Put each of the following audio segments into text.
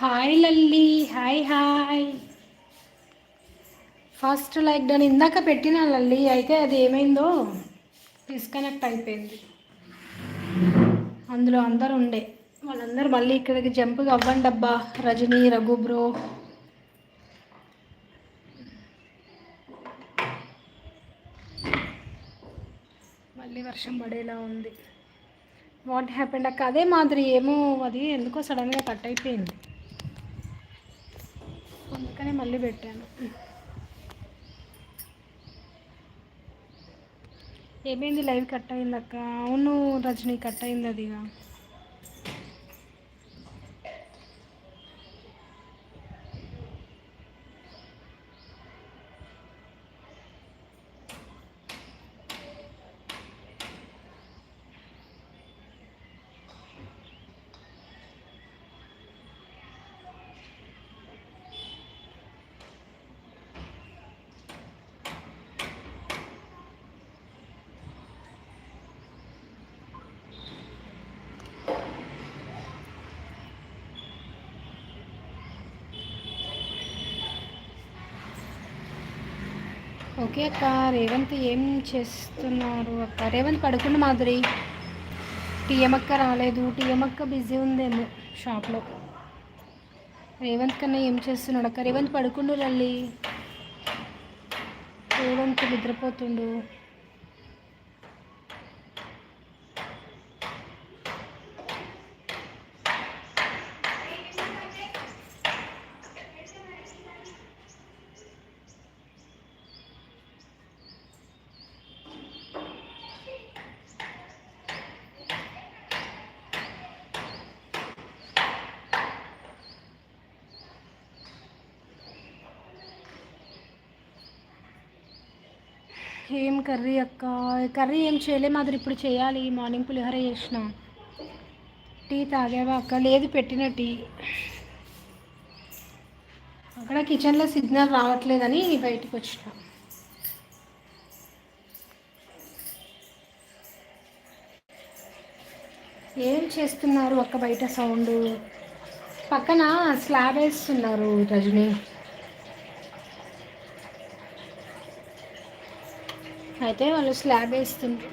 Hi Lalli hi hi first like down ఇందాక పెట్టిన లల్లి అయితే అది ఏమైందో? డిస్కనెక్ట్ అయిపోయింది. అందులో అందరు ఉండే. వాళ్ళందరూ మళ్ళీ ఇక్కడికి జంప్ అవ్వండి అబ్బా. రజనీ రఘు బ్రో మళ్ళీ వర్షం పడేలా ఉంది. వాట్ హ్యాపెండ్ అక్క అదే మాదిరి ఏమో అది. ఎందుకో సడన్గా కట్ అయిపోయింది. అందుకనే మళ్ళీ పెట్టాను. ఏమైంది లైవ్ కట్ అయింది అక్క? అవును రజనీ కట్ అయింది అదిగా. ఓకే అక్క రేవంత్ ఏం చేస్తున్నారు అక్క? రేవంత్ పడుకుండా మాధురి. టీఎమక్క రాలేదు. టీఎమక్క బిజీ ఉందేమో షాప్లో. రేవంత్ కన్నా ఏం చేస్తున్నాడు అక్క? రేవంత్ పడుకుండు లల్లి రేవంత్ నిద్రపోతుండు. ఏం కర్రీ అక్క? కర్రీ ఏం చేయలే మాదిరి ఇప్పుడు చేయాలి. మార్నింగ్ పులిహోర చేసిన. టీ తాగావా అక్క? లేదు పెట్టిన టీ. అక్కడ కిచెన్లో సిగ్నల్ రావట్లేదని బయటకు వచ్చిన. ఏం చేస్తున్నారు అక్క బయట సౌండ్? పక్కన స్లాబ్ వేస్తున్నారు రజనీ. అయితే వాళ్ళు slab వేస్తుండ్రు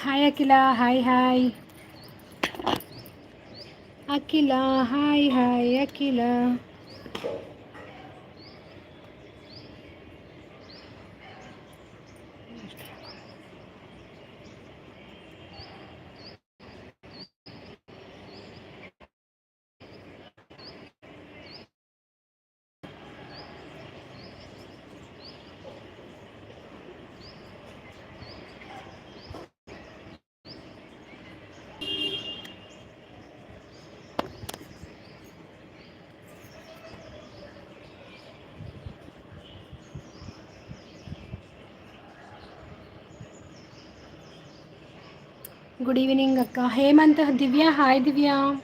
hi Akhila hi hi Akhila hi hi Akhila good evening అక్క. Hemanth Divya hi Divya.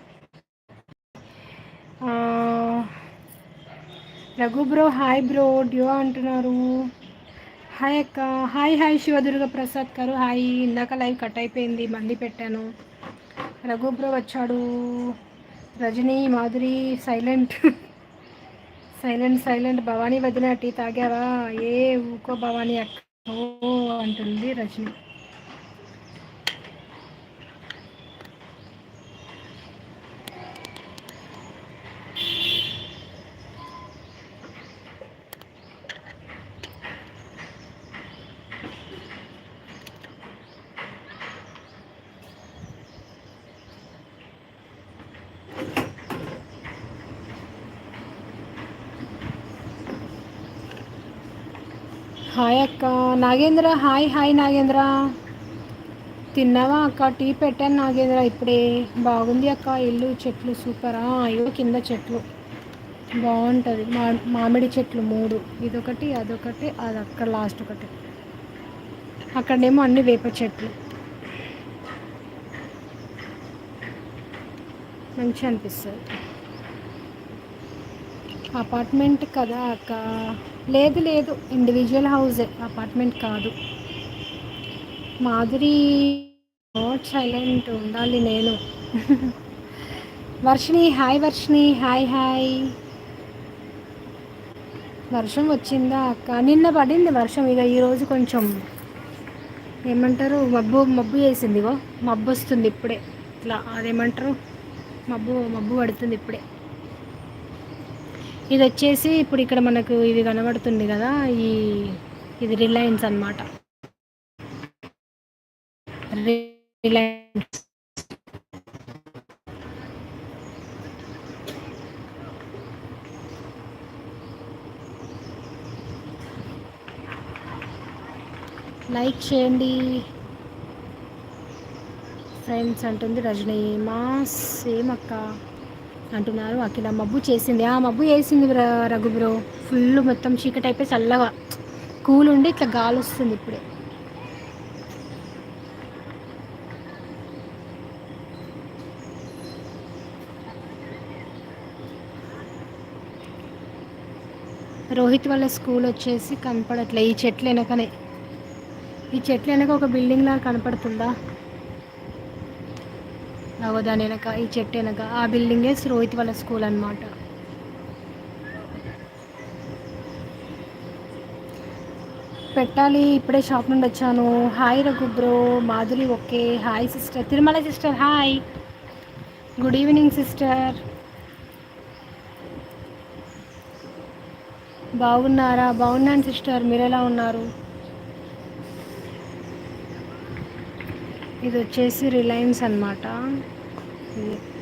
Raghu bro hi bro డ్యో అంటున్నారు. హాయ్ అక్క. హాయ్ హాయ్ శివదుర్గ ప్రసాద్ గారు. హాయ్. ఇందాక లైవ్ కట్ అయిపోయింది మళ్ళీ పెట్టాను. రఘు బ్రో వచ్చాడు. Rajani Madhuri silent. Silent silent. Bhavani వదిన టీ తాగావా? ఏ ఊకో భవానీ అక్క. ఓ అంటుంది రజనీ. హాయ్ అక్క. Nagendra hi hi Nagendra. తిన్నావా అక్క? టీ పెట్టాను నాగేంద్ర ఇప్పుడే. బాగుంది అక్క. ఇల్లు చెట్లు సూపరా? అయ్యో కింద చెట్లు. బాగుంటుంది. మా మామిడి చెట్లు మూడు. ఇదొకటి అదొకటి అది అక్కడ లాస్ట్ ఒకటి. అక్కడేమో అన్ని వేప చెట్లు. మంచిగా అనిపిస్తుంది. అపార్ట్మెంట్ కదా అక్క? లేదు లేదు. ఇండివిజువల్ హౌసే అపార్ట్మెంట్ కాదు. మాధురి నాట్ సైలెంట్ ఉండాలి నేను. Varshini hi Varshini hi hi. వర్షం వచ్చిందా అక్క? నిన్న పడింది వర్షం. ఇక ఈరోజు కొంచెం ఏమంటారు? మబ్బు మబ్బు చేసిందిగో మబ్బు వస్తుంది ఇప్పుడే. ఇట్లా అదేమంటారు? మబ్బు మబ్బు పడుతుంది ఇప్పుడే. ఇది వచ్చేసి ఇప్పుడు ఇక్కడ మనకు ఇది కనబడుతుంది కదా ఈ ఇది రిలయన్స్ అనమాట రిలయన్స్ లైక్ చేయండి. ఫ్రెండ్స్ అంటుంది రజనీ. మా సేమ్ అక్క. అంటున్నారు. అఖిల మబ్బు చేసింది. ఆ మబ్బు వేసింది రఘు బ్రో. ఫుల్ మొత్తం చీకటి అయిపోయి చల్లగా కూల్ ఉండి ఇట్లా గాలి వస్తుంది ఇప్పుడే. రోహిత్ వాళ్ళ స్కూల్ వచ్చేసి కనపడట్లే. ఈ చెట్లు వెనకనే ఈ చెట్లు వెనక ఒక బిల్డింగ్ లాగా కనపడుతుందా? అగో దాని వెనక ఈ చెట్టు వెనక ఆ బిల్డింగే రోహిత్ వాళ్ళ స్కూల్ అనమాట పెట్టాలి ఇప్పుడే షాప్ నుండి వచ్చాను. Hi Raghu bro Madhuri okay hi sister. Tirumala sister hi. Good evening sister. బాగున్నారా? బాగున్నాను సిస్టర్. మీరు ఎలా ఉన్నారు? ఇది వచ్చేసి రిలయన్స్ అనమాట 嗯。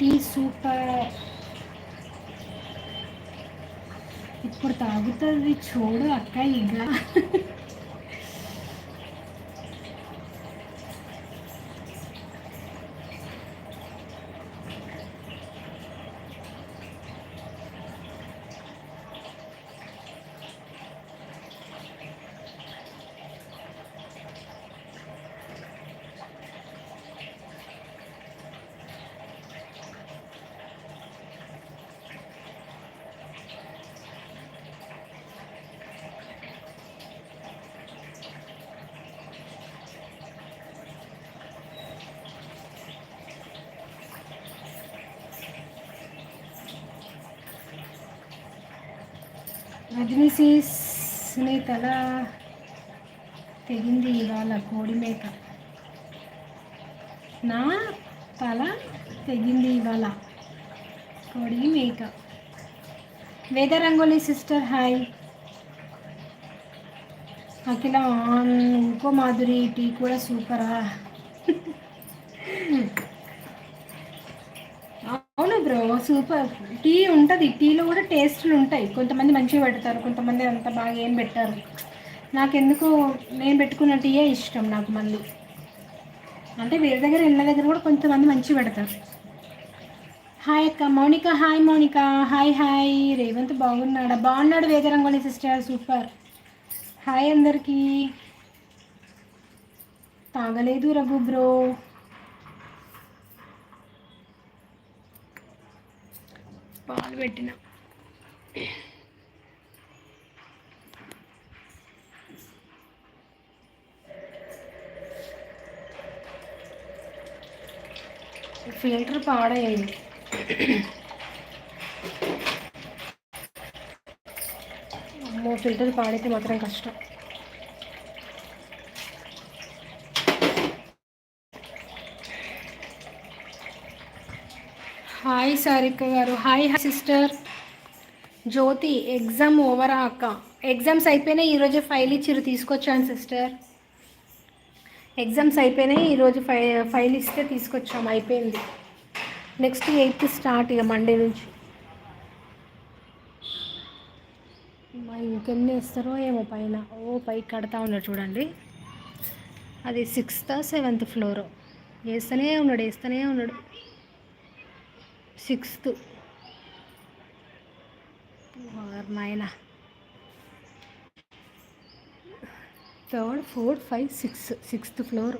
టీ సూపర్. ఇప్పుడు తాగుతుంది చూడు అక్క ఇక రజనీసీస్ నీ తల తెగింది ఇవాళ కోడి మేక నా తల తెగింది ఇవాళ కోడి మేక వేద రంగోలి సిస్టర్ హాయ్. అఖిల ఇంకో మాధురి టీ కూడా సూపరా అవును బ్రో సూపర్. టీ ఉంటుంది. టీలో కూడా టేస్ట్లు ఉంటాయి. కొంతమంది మంచిగా పెడతారు. కొంతమంది అంత బాగా ఏం పెట్టారు. నాకెందుకు నేను పెట్టుకున్న టీయే ఇష్టం నాకు మళ్ళీ. అంటే వేరే దగ్గర ఇళ్ళ దగ్గర కూడా కొంతమంది మంచిగా పెడతారు. హాయ్ అక్క. Mounika hi Mounika. Hi hi. Revanth బాగున్నాడా? బాగున్నాడు వేదరంగోళి సిస్టర్. సూపర్. హాయ్ అందరికీ. తాగలేదు రఘు బ్రో. పాలు పెట్టిన. ఫిల్టర్ పాడయ్యింది అమ్మో ఫిల్టర్ పాడైతే మాత్రం కష్టం. హాయ్ సారిక గారు. Hi hi sister. Jyothi exam ఓవరా అక్క. ఎగ్జామ్స్ అయిపోయినాయి ఈరోజు ఫైల్ ఇచ్చిరు తీసుకొచ్చాను సిస్టర్. ఎగ్జామ్స్ అయిపోయినాయి ఈరోజు ఫై ఫైల్ ఇస్తే తీసుకొచ్చాము అయిపోయింది. నెక్స్ట్ ఎయిత్ స్టార్ట్ ఇక మండే నుంచి. ఇంకెన్ని వేస్తారో ఏమో పైన. ఓ పైకి కడతా ఉన్నారు చూడండి. అది సిక్స్త్ సెవెంత్ ఫ్లోర్. వేస్తూనే ఉన్నాడు వేస్తూనే ఉన్నాడు. సిక్స్త్. నాయన third fourth five six sixth floor.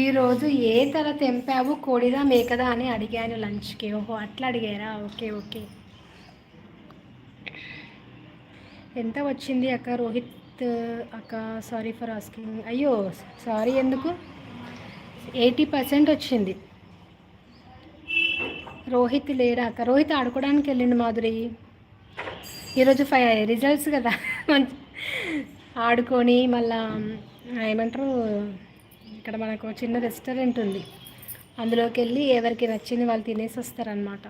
ఈరోజు ఏ తల తెంపావు కోడిదా మేకదా అని అడిగాను లంచ్కి. ఓహో అట్లా అడిగారా? Okay okay. ఎంత వచ్చింది అక్క రోహిత్? అక్క సారీ ఫర్ ఆస్కింగ్ అయ్యో సారీ ఎందుకు? ఎయిటీ పర్సెంట్ వచ్చింది. రోహిత్ లేడా అక్క? రోహిత్ ఆడుకోవడానికి వెళ్ళిండు మాధురి. ఈరోజు ఫైవ్ రిజల్ట్స్ కదా. మంచి ఆడుకొని మళ్ళా ఏమంటారు? ఇక్కడ మనకు చిన్న రెస్టారెంట్ ఉంది. అందులోకి వెళ్ళి ఎవరికి నచ్చింది వాళ్ళు తినేసి వస్తారనమాట